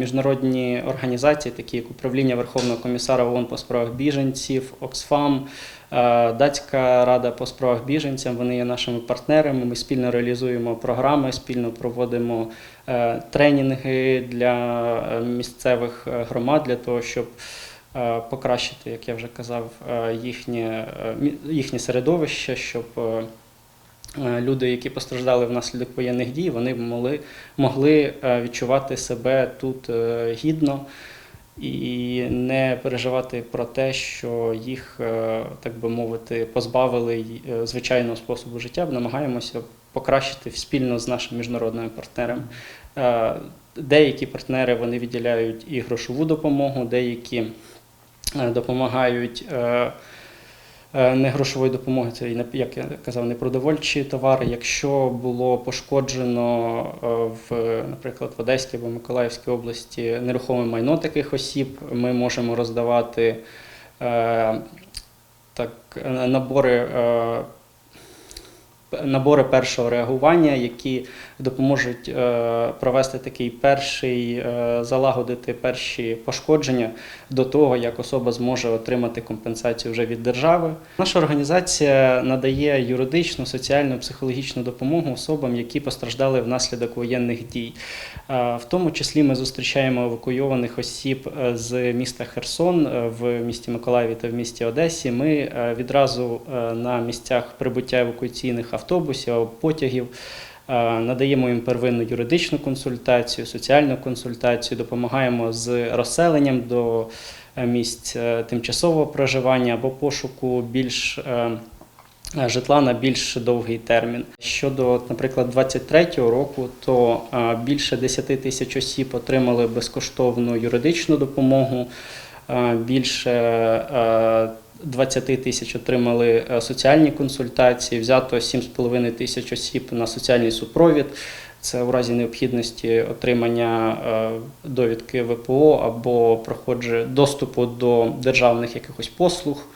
міжнародні організації, такі як Управління Верховного комісара ООН по справах біженців, Оксфам, е, Датська рада по справах біженцям. Вони є нашими партнерами. Ми спільно реалізуємо програми, спільно проводимо е, тренінги для е, місцевих громад для того, щоб покращити, як я вже казав, їхнє, їхнє середовище, щоб люди, які постраждали внаслідок воєнних дій, вони могли, могли е, відчувати себе тут е, гідно і не переживати про те, що їх, е, так би мовити, позбавили е, звичайного способу життя. Намагаємося покращити спільно з нашими міжнародними партнерами. Е, Деякі партнери вони виділяють і грошову допомогу, деякі е, допомагають е, не грошової допомоги, це як я казав, не продовольчі товари. Якщо було пошкоджено е, в, наприклад, в Одеській або Миколаївській області нерухоме майно таких осіб, ми можемо роздавати е, так, набори. Набори першого реагування, які допоможуть е, провести такий перший, е, залагодити перші пошкодження до того, як особа зможе отримати компенсацію вже від держави. Наша організація надає юридичну, соціальну, психологічну допомогу особам, які постраждали внаслідок воєнних дій. Е, В тому числі ми зустрічаємо евакуйованих осіб з міста Херсон в місті Миколаєві та в місті Одесі. Ми відразу на місцях прибуття евакуаційних автобусів або потягів. е, Надаємо їм первинну юридичну консультацію, соціальну консультацію, допомагаємо з розселенням до е, місць е, тимчасового проживання або пошуку більш житла на більш довгий термін. Щодо, наприклад, 23-го року, то більше 10 тисяч осіб отримали безкоштовну юридичну допомогу, більше е, 20 тисяч отримали е, соціальні консультації, взято 7,5 тисяч осіб на соціальний супровід. Це у разі необхідності отримання е, довідки ВПО або проходження доступу до державних якихось послуг.